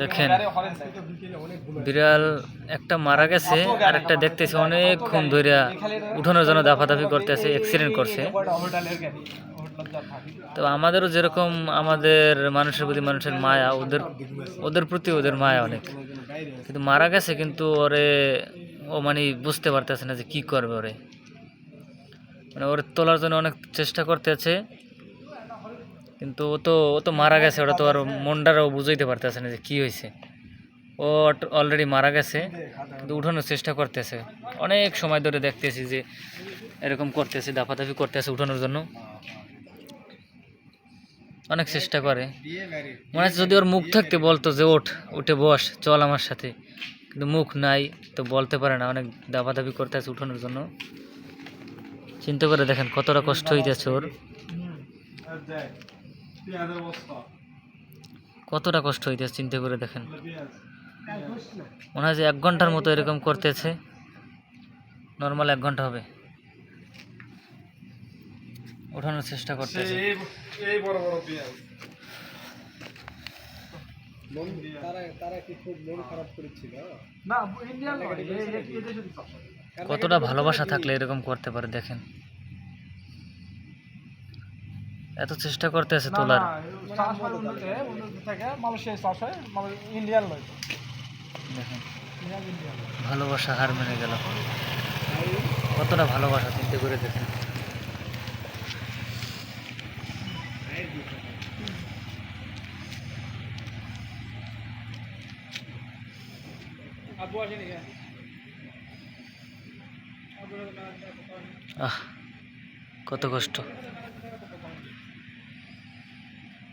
দেখেন বিড়াল একটা মারা গেছে আর একটা দেখতেছে অনেকক্ষণ ধরে উঠানোর জন্য দাফাদাফি করতেছে অ্যাক্সিডেন্ট করছে। তো আমাদেরও যেরকম আমাদের মানুষের প্রতি মানুষের মায়া ওদের ওদের প্রতি ওদের মায়া অনেক। কিন্তু মারা গেছে কিন্তু ওরে ও মানে বুঝতে পারতেছে না যে কি করবে ওরে। মানে ওর তোলার জন্য অনেক চেষ্টা করতেছে। কিন্তু ও তো ও তো মারা গেছে ওটা তো আর মনটারও বুঝাইতে পারতেছে না যে কি হয়েছে। ও অলরেডি মারা গেছে, কিন্তু উঠানোর চেষ্টা করতেছে। অনেক সময় ধরে দেখতেছি যে এরকম করতেছে, দাফাদাফি করতেছে উঠানোর জন্য। অনেক চেষ্টা করে। মনে হচ্ছে যদি ওর মুখ থাকতে বলতো যে, ওঠ, উঠে বস, চল আমার সাথে। কিন্তু মুখ নাই, তো বলতে পারে না, অনেক দাবাদাবি করতে আছে উঠানোর জন্য। চিন্তা করে দেখেন কতটা কষ্ট হইতেছে ওর। কতটা কষ্ট হইতেছে চিন্তা করে দেখেন। মনে হয় যে এক ঘণ্টার মতো এরকম করতেছে। নর্মাল এক ঘণ্টা হবে। ওঠানোর চেষ্টা করতেছে। এই বড় বড় পেঁয়াজ। না ইন্ডিয়ান নয় এই- এই- এই দেশের সব। কতটা ভালোবাসা থাকলে এরকম করতে পারে দেখেন। দেখেন ইন্ডিয়ান, ইন্ডিয়ান নয়। ভালোবাসা হার মেনে গেল কতটা ভালোবাসা চিন্তা করে দেখেন আহ কত কষ্ট